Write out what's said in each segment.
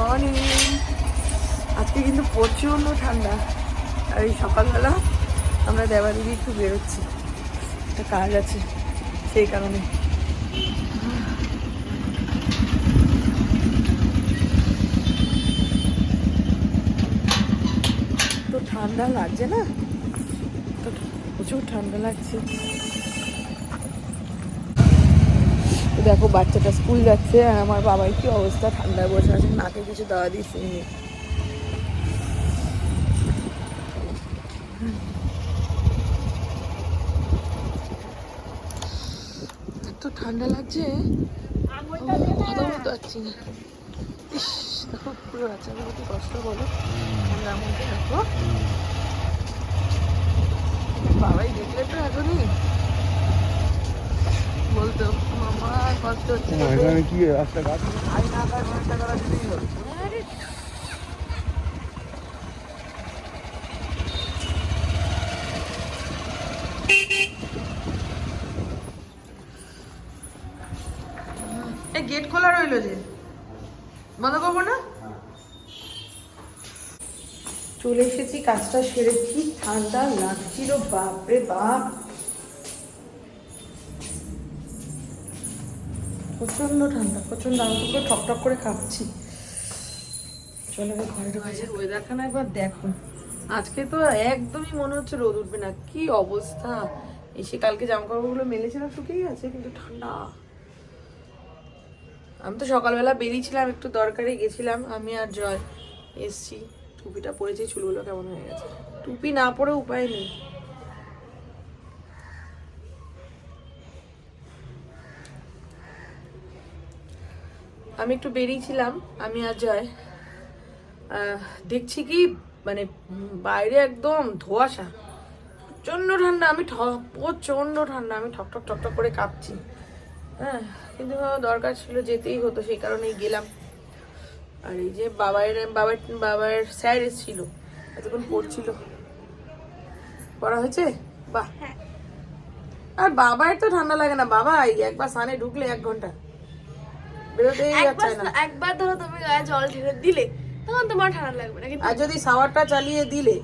Morning আজকে কিন্তু প্রচণ্ড ঠান্ডা। আর এই সকালবেলা আমরা দেবাদিদি একটু বেরোচ্ছি। একটা কাজ আছে, সেই কারণে। তো ঠান্ডা লাগছে না? তো প্রচুর ঠান্ডা লাগছে। তো দেখো, বাচ্চাটা স্কুল যাচ্ছে আর আমার বাবার কি অবস্থা, ঠান্ডায় বসে আছে, নাকে কিছু দেওয়া শুনি এত ঠান্ডা লাগছে? না। ইস, দেখো কষ্ট দেখো বাবাই দেখলে তো এখনই বলতো মামা কষ্ট হচ্ছে। এখানে কি রাস্তা ঘাট আই না পায় ঘণ্টা করা দিলেই এই গেট খোলা রইল যে। বন্ধ করব না? চলে এসেছি কাজটা সেরে কি ঠান্ডা লাগছিল বাপরে বাপ। প্রচণ্ড ঠান্ডা প্রচণ্ড আমি পুরো ঠক ঠক করে কাঁপছি। চলো এবার ঘরে ওয়েদারখানা একবার দেখো। আজকে তো একদমই মনে হচ্ছে রোদ উঠবে না, কি অবস্থা? এসে কালকে জামা কাপড়গুলো মেলেছিলাম, শুকিয়ে গেছে, কিন্তু ঠান্ডা। আমি তো সকালবেলা বেরিয়েছিলাম, একটু দরকারে গেছিলাম, আমি আর জয় এসছি। টুপিটা পরেছি, চুলগুলো কেমন হয়ে গেছে। টুপি না পরে উপায় নেই। আমি একটু বেরিয়েছিলাম আমি আর জয়। দেখছি কি মানে বাইরে একদম ধোঁয়াশা। প্রচণ্ড ঠান্ডা আমি ঠ- প্রচণ্ড ঠান্ডা আমি ঠক ঠক ঠক ঠক করে কাঁপছি। হ্যাঁ কিন্তু দরকার ছিল যেতেই হতো সেই কারণেই গেলাম। আর এই যে বাবার বাবার বাবার স্যার এসেছিল এতক্ষণ পড়ছিল। পড়া হয়েছে? বাহ। আর বাবার তো ঠান্ডা লাগে না বাবা এই একবার সানে ঢুকলে এক ঘণ্টা। বেরোতেই একবার না। একবার ধরো তুমি গায়ে জল ঢেলে দিলে তখন তোমার ঠান্ডা লাগবে না কিন্তু আর যদি সাওয়ারটা চালিয়ে দিলে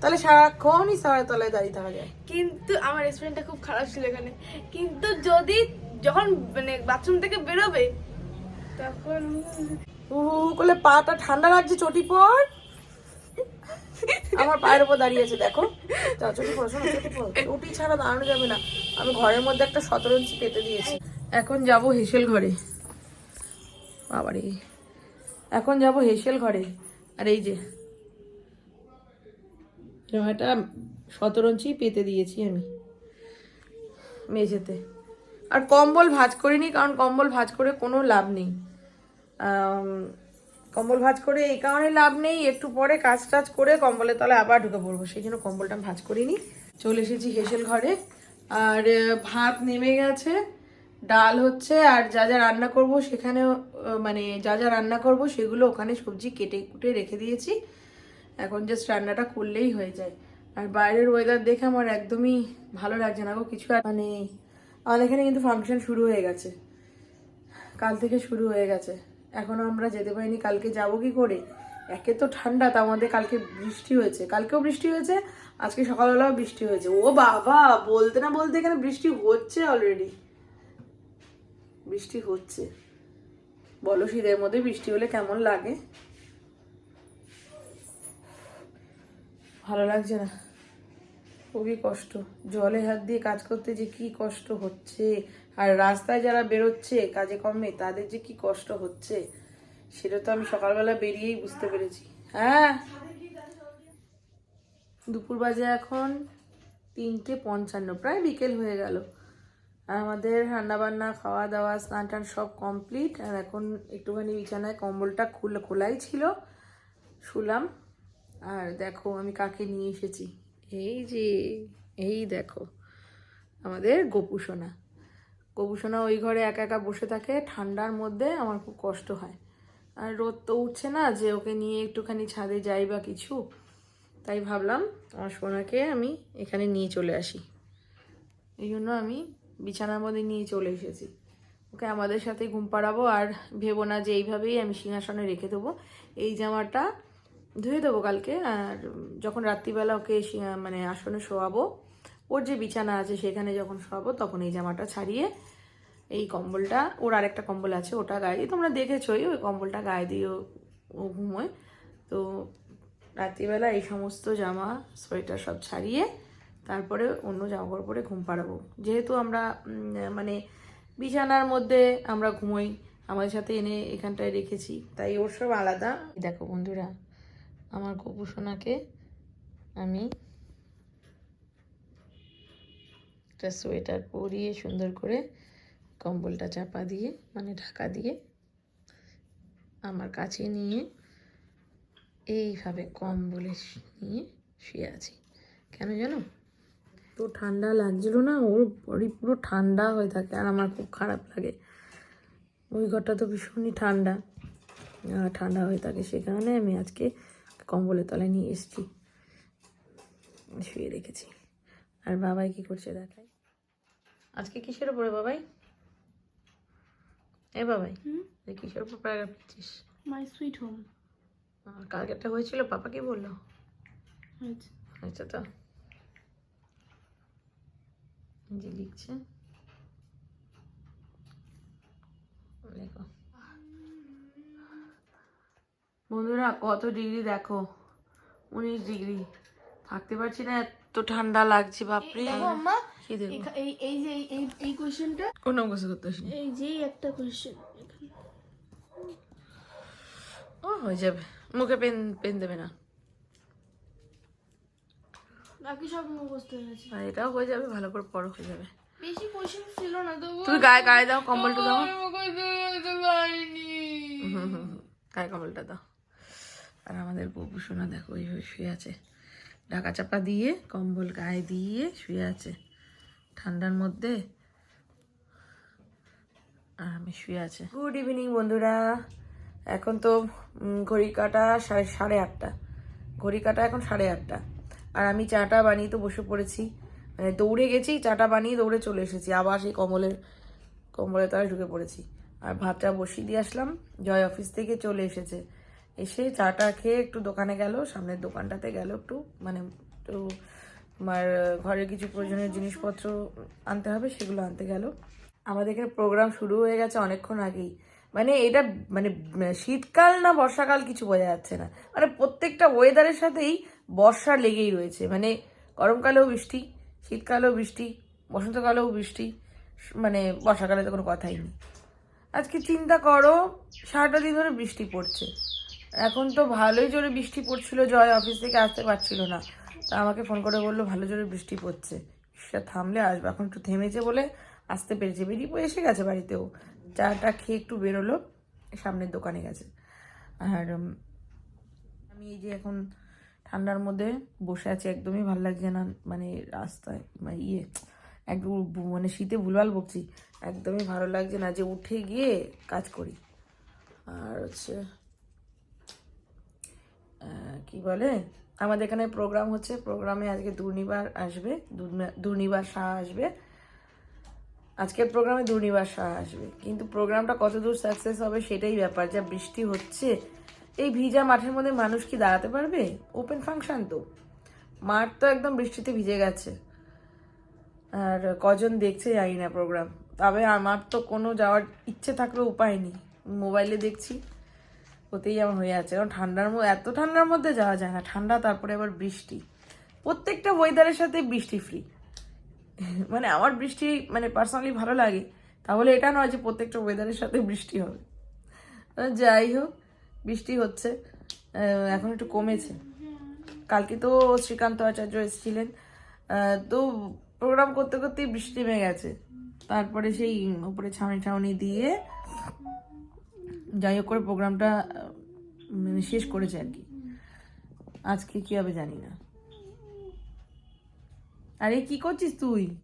তাহলে সারাক্ষণই সাওয়ার তলায় দাঁড়িয়ে থাকা যায়। কিন্তু আমার এক্সপিরিয়েন্সটা খুব খারাপ ছিল এখানে। কিন্তু যদি যখন মানে বাথরুম থেকে বেরোবে তখন হু হু হু করলে পাটা ঠান্ডা লাগছে চটি পর। আমার পায়ের উপর দাঁড়িয়ে আছে দেখো। চটি পড়ো শোনো চটি পড়ো চটি ছাড়া দাঁড়ানো যাবে না। আমি ঘরের মধ্যে একটা শতরঞ্চি পেতে দিয়েছি। এখন যাব হেসেল ঘরে। বাবারে। এখন যাব হেসেল ঘরে। আর এই যে একটা শতরঞ্চি পেতে দিয়েছি আমি মেঝেতে। আর কম্বল ভাঁজ করিনি, কারণ কম্বল ভাজ করে কোনো লাভ নেই। কম্বল ভাঁজ করে এই কারণে লাভ নেই, একটু পরে কাজ টাজ করে কম্বলের তলায় আবার ঢুকে পড়ব, সেই জন্য কম্বলটা ভাজ করিনি। চলে এসেছি হেসেল ঘরে। আর, ভাত নেমে গেছে। ডাল হচ্ছে আর যা যা রান্না করব সেখানে মানে যা যা রান্না করব সেগুলো ওখানে সবজি কেটে কুটে রেখে দিয়েছি। এখন জাস্ট রান্নাটা করলেই হয়ে যায়। আর বাইরের ওয়েদার দেখে আমার একদমই ভালো লাগছে না গো, কিছু আর মানে আমাদের এখানে কিন্তু ফাংশন শুরু হয়ে গেছে। কাল থেকে শুরু হয়ে গেছে। এখনও আমরা যেতে পারিনি, কালকে যাব কি করে? একে তো ঠান্ডা তা আমাদের কালকে বৃষ্টি হয়েছে। কালকেও বৃষ্টি হয়েছে, আজকে সকালবেলাও বৃষ্টি হয়েছে। ও বাবা, বলতে না বলতে এখানে বৃষ্টি হচ্ছে অলরেডি বৃষ্টি হচ্ছে। বলো শীতের মধ্যে বৃষ্টি হলে কেমন লাগে? ভালো লাগছে না? খুবই কষ্ট। জলে হাত দিয়ে কাজ করতে যে কি কষ্ট হচ্ছে? আর রাস্তায় যারা বেরোচ্ছে, কাজে কর্মে তাদের যে কি কষ্ট হচ্ছে? সেটা তো আমি সকালবেলা বেরিয়েই বুঝতে পেরেছি। হ্যাঁ? দুপুর বাজে এখন তিনটে পঞ্চান্ন, প্রায় বিকেল হয়ে গেল। আর আমাদের রান্নাবান্না খাওয়া দাওয়া স্নান টান সব কমপ্লিট আর এখন একটুখানি বিছানায় কম্বলটা খুলে, খোলাই ছিল, শুলাম। আর দেখো, আমি কাকে নিয়ে এসেছি? এই যে, এই দেখো, আমাদের গোপুসোনা। গোপুসোনা ওই ঘরে একা একা বসে থাকে, ঠান্ডার মধ্যে আমার খুব কষ্ট হয়। আর রোদ তো উঠছে না যে ওকে নিয়ে একটুখানি ছাদে যাই বা কিছু, তাই ভাবলাম আমার সোনাকে আমি এখানে নিয়ে চলে আসি। এই জন্য আমি বিছানার মধ্যে নিয়ে চলে এসেছি। ওকে আমাদের সাথে ঘুম পাড়াবো আর ভেবো না যে এইভাবেই আমি সিংহাসনে রেখে দেবো। এই জামাটা ধুয়ে দেবো কালকে আর যখন রাত্রিবেলা ওকে মানে আসনে শোয়াবো, ওর যে বিছানা আছে সেখানে যখন শোয়াবো তখন এই জামাটা ছাড়িয়ে এই কম্বলটা, ওর আরেকটা কম্বল আছে ওটা গায়ে দিয়ে, তোমরা দেখেছোই ওই কম্বলটা গায়ে দিয়ে ও ঘুমোয়। তো রাত্রিবেলা এই সমস্ত জামা, সোয়েটার সব ছাড়িয়ে তারপরে অন্য জামা কাপড় পরে ঘুম পাড়াবো। যেহেতু আমরা মানে বিছানার মধ্যে আমরা ঘুমোই, আমাদের সাথে এনে এখানটায় রেখেছি, তাই ওর সব আলাদা। দেখো বন্ধুরা, আমার গোপুসোনাকে আমি একটা সোয়েটার পরিয়ে সুন্দর করে কম্বলটা চাপা দিয়ে মানে ঢাকা দিয়ে আমার কাছে নিয়ে এইভাবে কম্বলে নিয়ে শুয়ে আছি। কেন জানো? ঠান্ডা লাগছিল না ওর বডি পুরো ঠান্ডা হয়ে থাকে আর আমার খুব খারাপ লাগে। ওই ঘরটা তো ভীষণই ঠান্ডা। ঠান্ডা হয়ে থাকে সে কারণে আমি আজকে কম্বলের তলায় নিয়ে এসেছি। শুয়ে রেখেছি। আর বাবাই কি করছে দেখাই। আজকে কিসের উপরে বাবাই? এ বাবাই কিসের উপর প্যারাগ্রাফ লিখছিস? মাই সুইট হোম আর কালকেরটা হয়েছিল পাপা কি বলল? আচ্ছা তো। যে লিখছে। লেখো। বন্ধুরা কত ডিগ্রি দেখো? উনিশ ডিগ্রি থাকতে পারছি না এত ঠান্ডা লাগছে বাপরে। এই এই যে এই- এই এই কোশ্চেনটা কোন অঙ্কস করতে এই যে একটা কোশ্চেন ও হয়ে যাবে। মুখে পেন পেন দেবে না। বাকি সব মুখস্থ হয়ে গেছে। আর এটাও হয়ে যাবে ভালো করে পড়ো হয়ে যাবে। বেশি কোশ্চেন ছিল না তবু তুমি গায়ে গায়ে দাও কম্বলটা দাও। গায়ে কম্বলটা দাও। আর আমাদের বউ সোনা দেখো ওইভাবে শুয়ে আছে। ঢাকা চাপা দিয়ে কম্বল গায়ে দিয়ে শুয়ে আছে। ঠান্ডার মধ্যে। আর আমি শুয়ে আছে। গুড ইভিনিং বন্ধুরা। এখন তো ঘড়ি কাটা সাড়ে সাড়ে আটটা। ঘড়ি কাটা এখন সাড়ে আটটা। আর আমি চাটা বানিয়ে তো বসে পড়েছি। মানে দৌড়ে গেছি, চাটা বানিয়ে দৌড়ে চলে এসেছি। আবার সেই কম্বলের কম্বলের তলায় ঢুকে পড়েছি। আর ভাতটা বসিয়ে দিয়ে আসলাম। জয় অফিস থেকে চলে এসেছে। এসে চাটা খেয়ে একটু দোকানে গেল, সামনের দোকানটাতে গেল একটু। মানে একটু আমার ঘরের কিছু প্রয়োজনীয় জিনিসপত্র আনতে হবে, সেগুলো আনতে গেল। আমাদের এখানে প্রোগ্রাম শুরু হয়ে গেছে অনেকক্ষণ আগেই। মানে এটা মানে শীতকাল না বর্ষাকাল কিছু বোঝা যাচ্ছে না। মানে প্রত্যেকটা ওয়েদারের সাথেই বর্ষা লেগেই রয়েছে। মানে গরমকালেও বৃষ্টি, শীতকালেও বৃষ্টি, বসন্তকালেও বৃষ্টি মানে বর্ষাকালে তো কোনো কথাই নেই। আজকে চিন্তা করো, সারাটা দিন ধরে বৃষ্টি পড়ছে। এখন তো ভালোই জোরে বৃষ্টি পড়ছিল, জয় অফিস থেকে আসতে পারছিল না। তা আমাকে ফোন করে বলল, ভালো জোরে বৃষ্টি পড়ছে। সেটা থামলে আসবে। এখন একটু থেমেছে বলে আসতে পেরেছে। বেরিয়ে পড়ে এসে গেছে বাড়িতেও। চাটা খেয়ে একটু বেরোলো, সামনের দোকানে গেছে। আর আমি এই যে এখন ঠান্ডার মধ্যে বসে আছি, একদমই ভালো লাগছে না মানে রাস্তায় মানে ইয়ে একদম মানে শীতে ভুলভাল বকছি একদমই ভালো লাগছে না যে উঠে গিয়ে কাজ করি। আর হচ্ছে কি বলে? আমাদের এখানে প্রোগ্রাম হচ্ছে প্রোগ্রামে আজকে দুর্নিবার আসবে, দুর্নি- দুর্নিবার শাহ আসবে। আজকের প্রোগ্রামে দুর্নিবার শাহ আসবে। কিন্তু প্রোগ্রামটা কতদূর সাকসেস হবে সেটাই ব্যাপার, যা বৃষ্টি হচ্ছে এই ভিজা মাঠের মধ্যে মানুষ কি দাঁড়াতে পারবে? ওপেন ফাংশন তো। মাঠ তো একদম বৃষ্টিতে ভিজে গেছে। আর কজন দেখছে জানি না প্রোগ্রাম তবে আমার তো কোনো যাওয়ার ইচ্ছে থাকলেও উপায় নেই। মোবাইলে দেখছি, ওতেই আমার হয়ে আছে। কারণ ঠান্ডার মধ্যে এত ঠান্ডার মধ্যে যাওয়া যায় না। ঠান্ডা, তারপরে আবার বৃষ্টি। প্রত্যেকটা ওয়েদারের সাথে বৃষ্টি ফ্রি মানে আমার বৃষ্টি মানে পার্সোনালি ভালো লাগে। তাহলে এটা নয় যে প্রত্যেকটা ওয়েদারের সাথে বৃষ্টি হবে। যাই হোক। বৃষ্টি হচ্ছে এখন একটু কমেছে। কালকে তো শ্রীকান্ত আচার্য এসেছিলেন তো প্রোগ্রাম করতে করতেই বৃষ্টি নেমে গেছে তারপরে সেই উপরে ছাউনি ছাউনি দিয়ে যাই হোক করে প্রোগ্রামটা মানে শেষ করেছে আর কি। আজকে কি হবে জানি না। আরে, কি করছিস তুই?